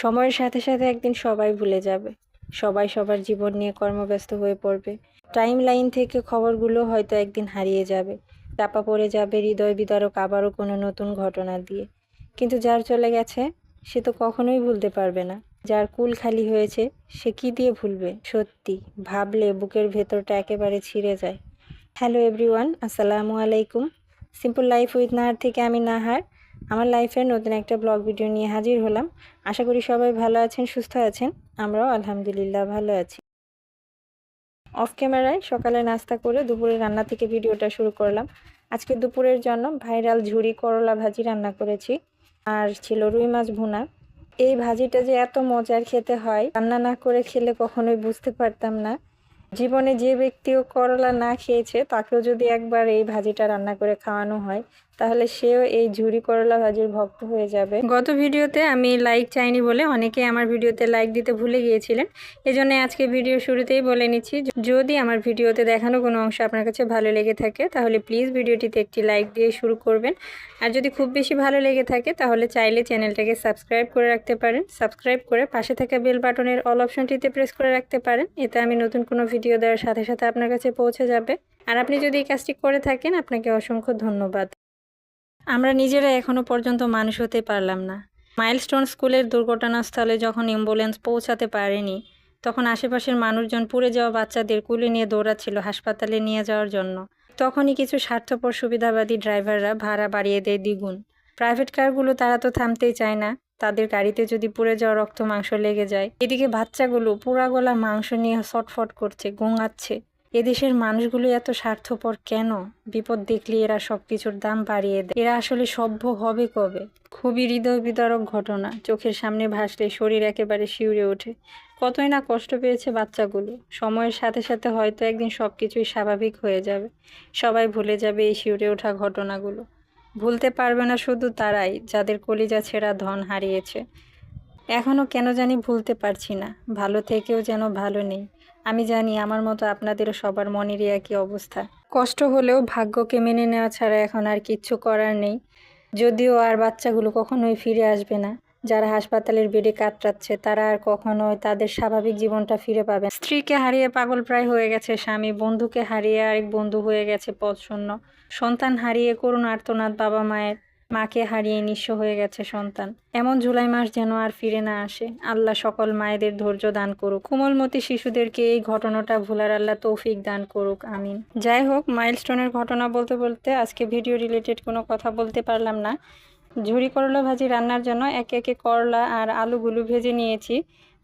সময়ের সাথে সাথে একদিন সবাই ভুলে যাবে। সবাই সবার জীবন নিয়ে কর্মব্যস্ত হয়ে পড়বে। টাইম লাইন থেকে খবরগুলো হয়তো একদিন হারিয়ে যাবে। চাপা পড়ে যাবে হৃদয় বিদারক আবারও কোনো নতুন ঘটনা দিয়ে। কিন্তু যার চলে গেছে, সে তো কখনোই ভুলতে পারবে না। যার কুল খালি হয়েছে, সে কি দিয়ে ভুলবে? সত্যি, ভাবলে বুকের ভেতরটা একেবারে ছিঁড়ে যায়। হ্যালো এভরিওয়ান আসসালামু আলাইকুম। সিম্পল লাইফ উইথ নাহার থেকে আমি নাহার। আমার লাইফের নতুন একটা ব্লগ ভিডিও নিয়ে হাজির হলাম। আশা করি সবাই ভালো আছেন, সুস্থ আছেন। আমরাও আলহামদুলিল্লাহ ভালো আছি। অফ ক্যামেরায় সকালে নাস্তা করে দুপুরে রান্না থেকে ভিডিওটা শুরু করলাম। আজকে দুপুরের জন্য ভাইরাল ঝুড়ি করলা ভাজি রান্না করেছি আর ছিল রুই মাছ ভুনা। এই ভাজিটা যে এত মজার খেতে হয়, রান্না না করে খেলে কখনোই বুঝতে পারতাম না। জীবনে যে ব্যক্তিও করলা না খেয়েছে, তাকেও যদি একবার এই ভাজিটা রান্না করে খাওয়ানো হয় তাহলে সেও এই ঝুরি করলা ভাজির ভক্ত হয়ে যাবে। গত ভিডিওতে আমি লাইক চাইনি বলে অনেকে আমার ভিডিওতে লাইক দিতে ভুলে গিয়েছিলেন। এজন্য আজকে ভিডিও শুরুতেই বলে নিচ্ছি, যদি আমার ভিডিওতে দেখানো কোনো অংশ আপনার কাছে ভালো লেগে থাকে, তাহলে প্লিজ ভিডিওটিতে একটি লাইক দিয়ে শুরু করবেন। আর যদি খুব বেশি ভালো লেগে থাকে, তাহলে চাইলে চ্যানেলটাকে সাবস্ক্রাইব করে রাখতে পারেন। সাবস্ক্রাইব করে পাশে থাকা বেল বাটনের অল অপশনটিতে প্রেস করে রাখতে পারেন। এতে আমি নতুন কোনো ভিডিও দেওয়ার সাথে সাথে আপনার কাছে পৌঁছে যাবে। আর আপনি যদি এই কাজটি করে থাকেন, আপনাকে অসংখ্য ধন্যবাদ। আমরা নিজেরা এখনও পর্যন্ত মানুষ হতে পারলাম না। মাইলস্টোন স্কুলের দুর্ঘটনাস্থলে যখন অ্যাম্বুলেন্স পৌঁছাতে পারেনি, তখন আশেপাশের মানুষজন পুড়ে যাওয়া বাচ্চাদের কুলে নিয়ে দৌড়াচ্ছিল হাসপাতালে নিয়ে যাওয়ার জন্য। তখনই কিছু স্বার্থপর সুবিধাবাদী ড্রাইভাররা ভাড়া বাড়িয়ে দেয় দ্বিগুণ। প্রাইভেট কারগুলো তারা তো থামতেই চায় না, তাদের গাড়িতে যদি পুড়ে যাওয়া রক্ত মাংস লেগে যায়, এদিকে বাচ্চাগুলো পোড়া গলা মাংস নিয়ে ছটফট করছে গোঙাচ্ছে এদেশের মানুষগুলো এত স্বার্থপর কেন? বিপদ দেখলে এরা সব কিছুর দাম বাড়িয়ে দেয়। এরা আসলে সভ্য হবে কবে? খুবই হৃদয় বিদারক ঘটনা। চোখের সামনে ভাসলে শরীর একেবারে শিউরে ওঠে। কতই না কষ্ট পেয়েছে বাচ্চাগুলো। সময়ের সাথে সাথে হয়তো একদিন সব কিছুই স্বাভাবিক হয়ে যাবে। সবাই ভুলে যাবে এই শিউরে ওঠা ঘটনাগুলো। ভুলতে পারবে না শুধু তারাই, যাদের কলিজা ছেঁড়া ধন হারিয়েছে। এখনও কেন জানি ভুলতে পারছি না। ভালো থেকেও যেন ভালো নেই। আমি জানি আমার মতো আপনাদেরও সবার মনেরই একই অবস্থা। কষ্ট হলেও ভাগ্যকে মেনে নেওয়া ছাড়া এখন আর কিচ্ছু করার নেই। যদিও আর বাচ্চাগুলো কখনোই ফিরে আসবে না। যারা হাসপাতালের বেডে কাতরাচ্ছে, তারা আর কখনোই তাদের স্বাভাবিক জীবনটা ফিরে পাবে স্ত্রীকে হারিয়ে পাগল প্রায় হয়ে গেছে স্বামী, বন্ধুকে হারিয়ে আরেক বন্ধু হয়ে গেছে পথ সন্তান হারিয়ে করুণ আর্তনাদ বাবা মায়ের মাকে হারিয়ে নিঃস্ব হয়ে গেছে সন্তান। এমন জুলাই মাস যেন আর ফিরে না আসে। আল্লাহ সকল মায়েদের ধৈর্য দান করুক। কোমলমতি শিশুদেরকে এই ঘটনাটা ভোলার আল্লাহ তৌফিক দান করুক। আমিন। যাই হোক, মাইলস্টোনের ঘটনা বলতে বলতে আজকে ভিডিও রিলেটেড কোনো কথা বলতে পারলাম না। ঝুরি করলা ভাজি রান্নার জন্য একে একে করলা আর আলুগুলো ভেজে নিয়েছি।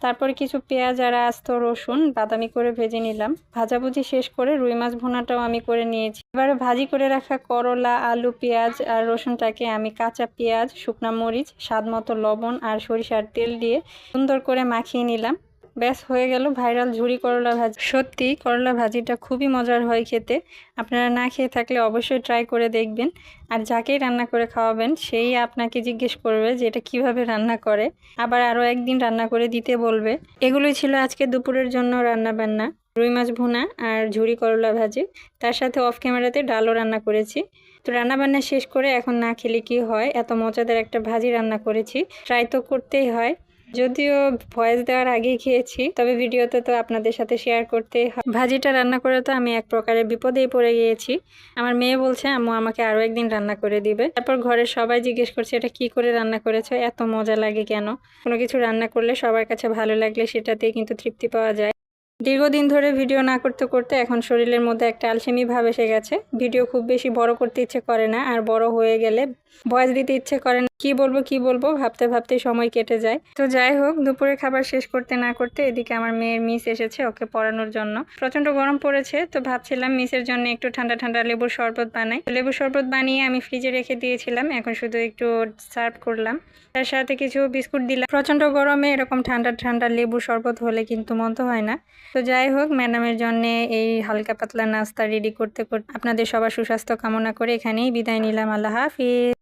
তারপরে কিছু পেঁয়াজ আর আস্ত রসুন বাদামি করে ভেজে নিলাম। ভাজাভুজি শেষ করে রুই মাছ ভোনাটাও আমি করে নিয়েছি। এবারে ভাজি করে রাখা করলা, আলু, পেঁয়াজ আর রসুনটাকে আমি কাঁচা পেঁয়াজ, শুকনা মরিচ স্বাদ মতো লবণ আর সরিষার তেল দিয়ে সুন্দর করে মাখিয়ে নিলাম। ব্যাস, হয়ে গেল ভাইরাল ঝুরি করলা ভাজি। সত্যি, করলা ভাজিটা খুবই মজার হয় খেতে। আপনারা না খেয়ে থাকলে অবশ্যই ট্রাই করে দেখবেন। আর যাকেই রান্না করে খাওয়াবেন, সেই আপনাকে জিজ্ঞেস করবে যে এটা কীভাবে রান্না করে। আবার আরও একদিন রান্না করে দিতে বলবে। এগুলোই ছিল আজকে দুপুরের জন্য রান্না বান্না। রুই মাছ ভুনা আর ঝুরি করলা ভাজি। তার সাথে অফ ক্যামেরাতে ডালও রান্না করেছি। তো রান্না বান্না শেষ করে এখন না খেলে কি হয়? এত মজাদার একটা ভাজি রান্না করেছি। ট্রাই তো করতেই হয়। যদিও ভয়েস দেওয়ার আগেই খেয়েছি, তবে ভিডিওতে তো আপনাদের সাথে শেয়ার করতে ভাজিটা রান্না করে তো আমি এক প্রকারের বিপদেই পড়ে গিয়েছি। আমার মেয়ে বলছে, আম্মু, আমাকে আরও একদিন রান্না করে দিবে। তারপর ঘরের সবাই জিজ্ঞেস করছে, এটা কি করে রান্না করেছ? এত মজা লাগে কেন? কোনো কিছু রান্না করলে সবার কাছে ভালো লাগলে সেটাতেই কিন্তু তৃপ্তি পাওয়া যায়। দীর্ঘদিন ধরে ভিডিও না করতে করতে এখন শরীরের মধ্যে একটা আলসেমি ভাব এসে গেছে। ভিডিও খুব বেশি বড় করতে ইচ্ছে করে না, আর বড় হয়ে গেলে ভয়েস দিতে ইচ্ছে করে না। কি বলব কি বলব, ভাবতে ভাবতে সময় কেটে যায়। তো যাই হোক, দুপুরে খাবার শেষ করতে না করতে এদিকে আমার মেয়ের মিস এসেছে ওকে পড়ানোর জন্য। প্রচণ্ড গরম পড়েছে, তো ভাবছিলাম মিসের জন্য একটু ঠান্ডা ঠান্ডা লেবুর শরবত বানাই। লেবুর শরবত বানিয়ে আমি ফ্রিজে রেখে দিয়েছিলাম, এখন শুধু একটু সার্ভ করলাম। তার সাথে কিছু বিস্কুট দিলাম। প্রচণ্ড গরমে এরকম ঠান্ডা ঠান্ডা লেবু শরবত হলে কিন্তু মন্দ হয় না। তো যাই হোক, ম্যাডামের জন্য এই হালকা পাতলা নাস্তা রেডি করতে করতে আপনাদের সবার সুস্বাস্থ্য কামনা করে এখানেই বিদায় নিলাম। আল্লাহ হাফিজ।